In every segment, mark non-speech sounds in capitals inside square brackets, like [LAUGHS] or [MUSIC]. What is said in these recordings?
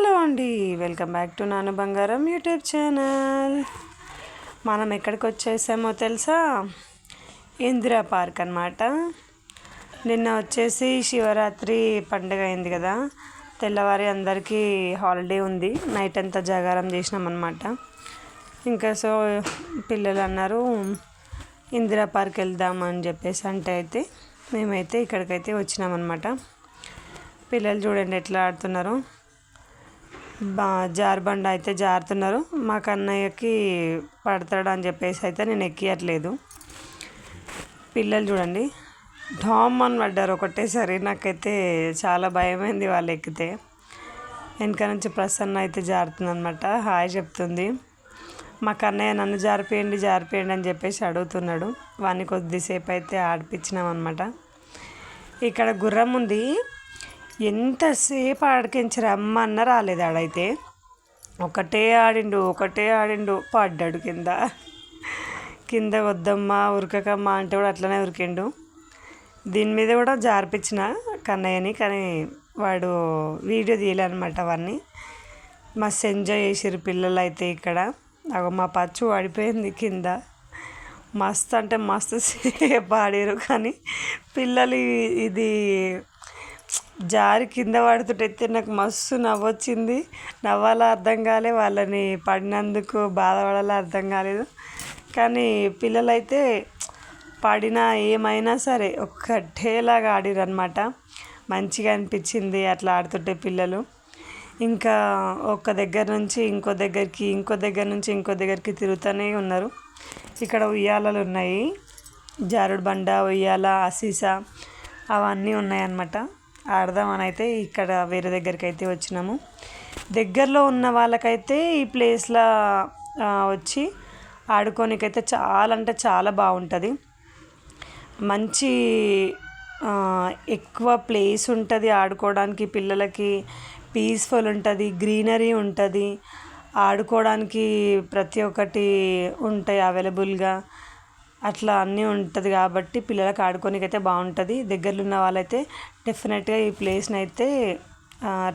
Hello అండి welcome back to నాన్న బంగారం యూట్యూబ్ ఛానల్. మనం ఎక్కడికి వచ్చేసామో తెలుసా? ఇందిరా పార్క్ అనమాట నిన్న వచ్చేసి శివరాత్రి పండుగ అయింది కదా తెల్లవారి అందరికీ హాలిడే ఉంది నైట్ అంతా జాగారం చేసినాం అనమాట ఇంకా సో పిల్లలు అన్నారు ఇందిరా పార్క్ వెళ్దాం అని చెప్పేసి అంటే అయితే మేమైతే ఇక్కడికైతే వచ్చినామన్నమాట పిల్లలు చూడండి ఎట్లా ఆడుతున్నారో. బా జారుబండ అయితే జారుతున్నారు. మా కన్నయ్యకి పడతాడు అని చెప్పేసి అయితే నేను ఎక్కియట్లేదు. పిల్లలు చూడండి. ఢామ్ అని పడ్డారు ఒకటేసారి. నాకైతే చాలా భయమైంది వాళ్ళు ఎక్కితే. వెనక నుంచి ప్రసన్న అయితే జారుతుంది అనమాట హాయ్ చెప్తుంది. మా కన్నయ్య నన్ను జారిపోయండి జారిపోయండి అని చెప్పేసి అడుగుతున్నాడు. వాని కొద్దిసేపు అయితే ఆడిపించినాం అనమాట ఇక్కడ గుర్రం ఉంది. ఎంతసేపు ఆడికించి రమ్మన్న రాలేదు ఆడైతే. ఒకటే ఆడిండు ఒకటే ఆడిండు. పడ్డాడు కింద. కింద వద్దమ్మా ఉరకకమ్మా అంటే కూడా అట్లనే ఉరికిండు. దీని మీద కూడా జారిపించిన కన్నయ్యని కానీ వాడు వీడియో తీయలేనమాట అవన్నీ మస్తు ఎంజాయ్ చేసారు పిల్లలు అయితే ఇక్కడ మా పచ్చు పడిపోయింది కింద. మస్తు అంటే మస్తు [LAUGHS] సేపు ఆడారు కానీ పిల్లలు ఇది జారి కింద పడుతుంటే నాకు మస్తు నవ్వొచ్చింది నవ్వాలో అర్థం కాలే వాళ్ళని పడినందుకు బాధపడాలో అర్థం కాలేదు. కానీ పిల్లలైతే పడినా ఏమైనా సరే ఒక్కటేలాగా ఆడిరు అనమాట మంచిగా అనిపించింది అట్లా ఆడుతుంటే పిల్లలు. ఇంకా ఒక దగ్గర నుంచి ఇంకో దగ్గరికి ఇంకో దగ్గర నుంచి ఇంకో దగ్గరికి తిరుగుతూనే ఉన్నారు. ఇక్కడ ఉయ్యాలలు ఉన్నాయి. జారుడు బండ ఉయ్యాల అసీసా అవన్నీ ఉన్నాయన్నమాట. ఆడదామని అయితే ఇక్కడ వేరే దగ్గరికి అయితే వచ్చినాము. దగ్గరలో ఉన్న వాళ్ళకైతే ఈ ప్లేస్లో వచ్చి ఆడుకోనికైతే చాలా అంటే చాలా బాగుంటుంది. మంచి ఎక్కువ ప్లేస్ ఉంటుంది ఆడుకోవడానికి పిల్లలకి. పీస్ఫుల్ ఉంటుంది గ్రీనరీ ఉంటుంది. ఆడుకోవడానికి ప్రతి ఒక్కటి ఉంటాయి అవైలబుల్గా. అట్లా అన్నీ ఉంటుంది కాబట్టి పిల్లలకు ఆడుకోనికైతే అయితే బాగుంటుంది. దగ్గరలో ఉన్న వాళ్ళైతే డెఫినెట్గా ఈ ప్లేస్ని అయితే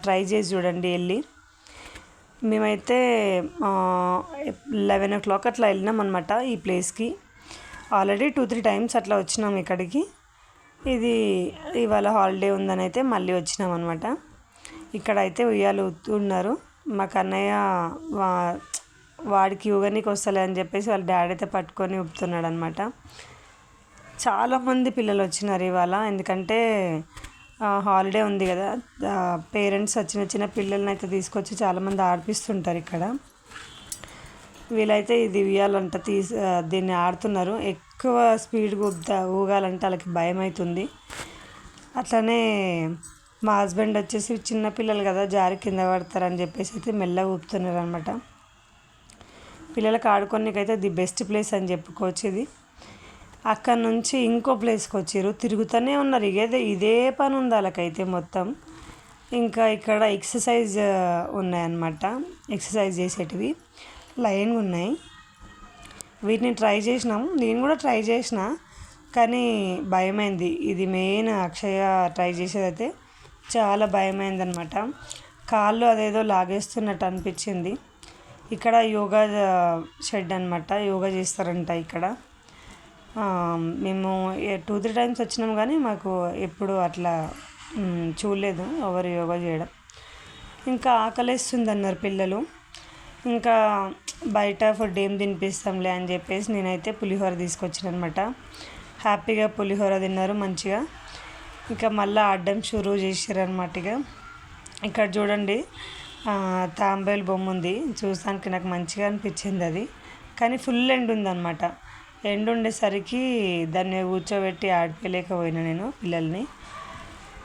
ట్రై చేసి చూడండి వెళ్ళి మేమైతే లెవెన్ ఓ క్లాక్ అట్లా వెళ్ళినాం అనమాట ఈ ప్లేస్కి. ఆల్రెడీ టూ త్రీ టైమ్స్ అట్లా వచ్చినాం ఇక్కడికి. ఇది ఇవాళ హాలిడే ఉందని అయితే మళ్ళీ వచ్చినాం అనమాట ఇక్కడ అయితే ఉయ్యాలు ఉన్నారు. మా కన్నయ్య వాడికి ఊగనీకి వస్తలే అని చెప్పేసి వాళ్ళ డాడీ అయితే పట్టుకొని ఊపుతున్నాడు అనమాట చాలామంది పిల్లలు వచ్చినారు ఇవాళ ఎందుకంటే హాలిడే ఉంది కదా పేరెంట్స్ వచ్చిన చిన్న పిల్లల్ని అయితే తీసుకొచ్చి చాలామంది ఆడిపిస్తుంటారు ఇక్కడ. వీళ్ళైతే ఇది ఉయ్యాలంట తీసి దీన్ని ఆడుతున్నారు. ఎక్కువ స్పీడ్గా ఊపుతా ఊగాలంటే వాళ్ళకి భయం అవుతుంది. అట్లనే మా హస్బెండ్ వచ్చేసి చిన్న పిల్లలు కదా జారి కింద పడతారని చెప్పేసి అయితే మెల్లగా ఊపుతున్నారు అనమాట పిల్లలకు ఆడుకోనికైతే ది బెస్ట్ ప్లేస్ అని చెప్పుకోవచ్చు ఇది. అక్కడ నుంచి ఇంకో ప్లేస్కి వచ్చారు తిరుగుతూనే ఉన్నారు. ఇదే ఇదే పని ఉంది వాళ్ళకైతే మొత్తం. ఇంకా ఇక్కడ ఎక్సర్సైజ్ ఉన్నాయన్నమాట. ఎక్సర్సైజ్ చేసేటివి. లైన్గా ఉన్నాయి. వీటిని ట్రై చేసినాం. నేను కూడా ట్రై చేసిన. కానీ భయమైంది. ఇది మెయిన్ అక్షయ ట్రై చేసేదైతే చాలా భయమైంది అనమాట కాళ్ళు అదేదో లాగేస్తున్నట్టు అనిపించింది. ఇక్కడ యోగా షెడ్ అనమాట యోగా చేస్తారంట ఇక్కడ. మేము టూ త్రీ టైమ్స్ వచ్చినాం కానీ మాకు ఎప్పుడు అట్లా చూడలేదు ఎవరు యోగా చేయడం. ఇంకా ఆకలిస్తుంది అన్నారు పిల్లలు. ఇంకా బయట ఫుడ్ ఏం తినిపిస్తాంలే అని చెప్పేసి నేనైతే పులిహోర తీసుకొచ్చిన అనమాట హ్యాపీగా పులిహోర తిన్నారు మంచిగా. ఇంకా మళ్ళీ ఆడడం షురూ చేసారనమాట ఇక. ఇక్కడ చూడండి తాంబేలు బొమ్మ ఉంది. చూసానికి నాకు మంచిగా అనిపించింది అది. కానీ ఫుల్ ఎండ్ ఉందన్నమాట. ఎండ్ ఉండేసరికి దాన్ని కూర్చోబెట్టి ఆడిపోలేకపోయినా నేను పిల్లల్ని.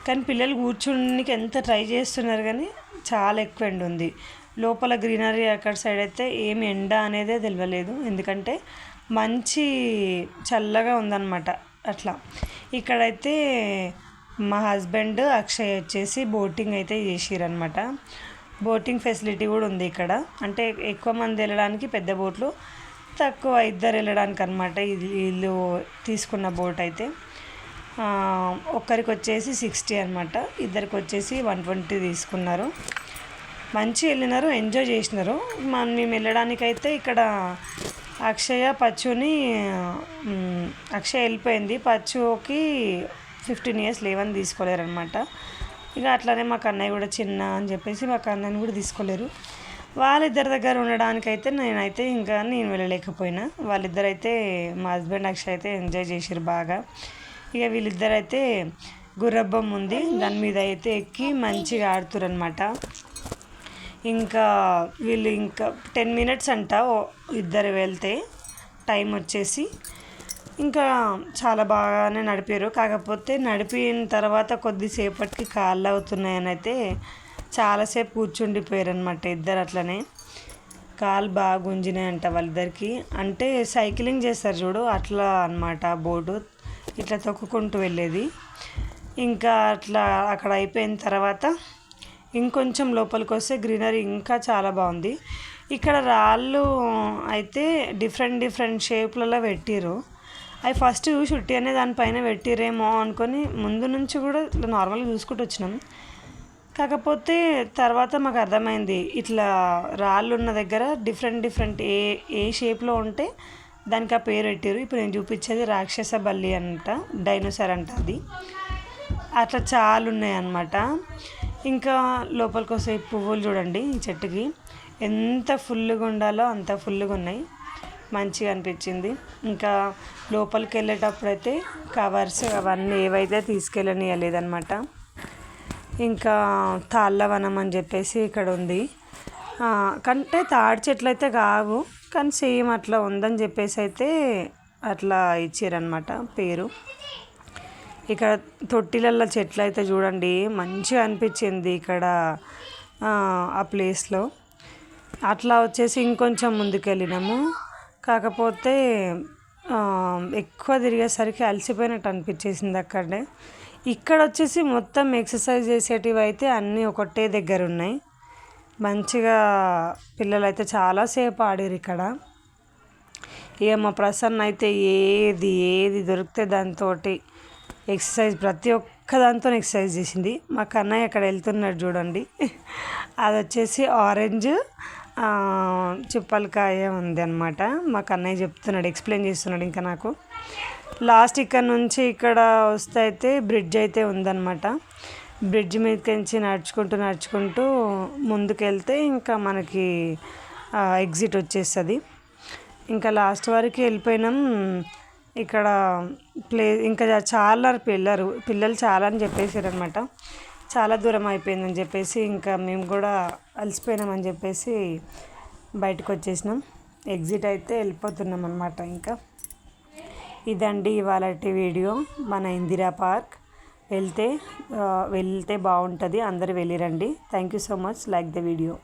కానీ పిల్లలు కూర్చోడానికి ఎంత ట్రై చేస్తున్నారు కానీ చాలా ఎక్కువ ఎండ్ ఉంది. లోపల గ్రీనరీ అక్కడ సైడ్ అయితే ఏమి ఎండ అనేదే తెలియలేదు ఎందుకంటే మంచి చల్లగా ఉందన్నమాట అట్లా. ఇక్కడైతే మా హస్బెండ్ అక్షయ్ వచ్చేసి బోటింగ్ అయితే చేసిరనమాట బోటింగ్ ఫెసిలిటీ కూడా ఉంది ఇక్కడ. అంటే ఎక్కువ మంది వెళ్ళడానికి పెద్ద బోట్లు తక్కువ ఇద్దరు వెళ్ళడానికి అనమాట ఇది వీళ్ళు తీసుకున్న బోట్ అయితే. ఒక్కరికి వచ్చేసి సిక్స్టీ అనమాట ఇద్దరికి వచ్చేసి వన్ ట్వంటీ తీసుకున్నారు. మంచి వెళ్ళినారు ఎంజాయ్ చేసినారు. మనం మేము వెళ్ళడానికైతే ఇక్కడ అక్షయ పచ్చుని అక్షయ వెళ్ళిపోయింది. పచ్చుకి ఫిఫ్టీన్ ఇయర్స్ లేవని తీసుకోలేరనమాట ఇక అట్లానే మాకు అన్నయ్య కూడా చిన్న అని చెప్పేసి మాకు అన్నయ్యని కూడా తీసుకోలేరు. వాళ్ళిద్దరి దగ్గర ఉండడానికైతే నేనైతే ఇంకా నేను వెళ్ళలేకపోయినా. వాళ్ళిద్దరైతే మా హస్బెండ్ అక్షయ్ అయితే ఎంజాయ్ చేసారు బాగా. ఇక వీళ్ళిద్దరైతే గుర్రబ్బం ఉంది. దాని మీద అయితే ఎక్కి మంచిగా ఆడుతురు అనమాట ఇంకా వీళ్ళు ఇంకా టెన్ మినిట్స్ అంట ఓ- ఇద్దరు వెళ్తే టైం వచ్చేసి. ఇంకా చాలా బాగానే నడిపారు. కాకపోతే నడిపిన తర్వాత కొద్దిసేపటికి కాళ్ళు అవుతున్నాయని అయితే చాలాసేపు కూర్చుండిపోయారు అనమాట ఇద్దరు అట్లనే. కాలు బాగా గుంజినాయంట వాళ్ళిద్దరికి. అంటే సైక్లింగ్ చేస్తారు చూడు అట్లా అనమాట బోటు. ఇట్లా తొక్కుకుంటూ వెళ్ళేది. ఇంకా అట్లా అక్కడ అయిపోయిన తర్వాత ఇంకొంచెం లోపలికి వస్తే గ్రీనరీ ఇంకా చాలా బాగుంది. ఇక్కడ రాళ్ళు అయితే డిఫరెంట్ డిఫరెంట్ షేప్లలో పెట్టిరు అవి ఫస్ట్ చూసి అనే దానిపైన పెట్టిరేమో అనుకొని ముందు నుంచి కూడా ఇట్లా నార్మల్గా చూసుకుంటూ వచ్చినాం. కాకపోతే తర్వాత మాకు అర్థమైంది ఇట్లా రాళ్ళు ఉన్న దగ్గర డిఫరెంట్ డిఫరెంట్ ఏ ఏ షేప్లో ఉంటే దానికి ఆ పేరు పెట్టారు ఇప్పుడు నేను చూపించేది రాక్షస బల్లి అంట డైనోసార్ అంట అది. అట్లా చాలా ఉన్నాయి అన్నమాట. ఇంకా లోపలికి వస్తే పువ్వులు చూడండి ఈ చెట్టుకి. ఎంత ఫుల్గా ఉండాలో అంత ఫుల్గా ఉన్నాయి. మంచిగా అనిపించింది. ఇంకా లోపలికి వెళ్ళేటప్పుడు అయితే కవర్స్ అవన్నీ ఏవైతే తీసుకెళ్ళనియలేదనమాట ఇంకా తాళ్ళవనం అని చెప్పేసి ఇక్కడ ఉంది. కంటే తాడి చెట్లు అయితే కావు కానీ సేమ్ అట్లా ఉందని చెప్పేసి అయితే అట్లా ఇచ్చారనమాట పేరు. ఇక్కడ తొట్టిలల్లో చెట్లు అయితే చూడండి మంచిగా అనిపించింది ఇక్కడ ఆ, ఆ ప్లేస్లో అట్లా వచ్చేసి ఇంకొంచెం ముందుకు వెళ్ళినాము కాకపోతే ఎక్కువ తిరిగేసరికి అలసిపోయినట్టు అనిపించేసింది అక్కడే. ఇక్కడ వచ్చేసి మొత్తం ఎక్సర్సైజ్ చేసేటివి అయితే అన్నీ ఒకటే దగ్గర ఉన్నాయి. మంచిగా పిల్లలు అయితే చాలాసేపు ఆడారు ఇక్కడ. ఇక మా ప్రసన్న అయితే ఏది ఏది దొరికితే దాంతో ఎక్సర్సైజ్ ప్రతి ఒక్క దాంతో ఎక్సర్సైజ్ చేసింది. మా కన్నయ్య అక్కడ వెళ్తున్నాడు చూడండి. అది వచ్చేసి ఆరెంజ్ చిప్పలకాయ ఉంది అనమాట మా కన్నయ్య చెప్తున్నాడు ఎక్స్ప్లెయిన్ చేస్తున్నాడు ఇంకా నాకు. లాస్ట్ ఇక్కడ నుంచి ఇక్కడ వస్తే అయితే బ్రిడ్జ్ అయితే ఉందన్నమాట. బ్రిడ్జ్ మీదకించి నడుచుకుంటూ నడుచుకుంటూ ముందుకెళ్తే ఇంకా మనకి ఎగ్జిట్ వచ్చేస్తుంది. ఇంకా లాస్ట్ వరకు వెళ్ళిపోయినాం. ఇక్కడ ప్లే ఇంకా చాలా పిల్లలు పిల్లలు చాలా అని చెప్పేసారు అనమాట చాలా దూరం అయిపోయిందని చెప్పేసి ఇంకా మేము కూడా అలసిపోయినామని చెప్పేసి బయటకు వచ్చేసినాం. ఎగ్జిట్ అయితే వెళ్ళిపోతున్నాం అనమాట ఇంకా. ఇదండి ఇవాళ వీడియో. మన ఇందిరా పార్క్. వెళ్తే వెళ్తే బాగుంటుంది. అందరు వెళ్ళిరండి. Thank you so much like the video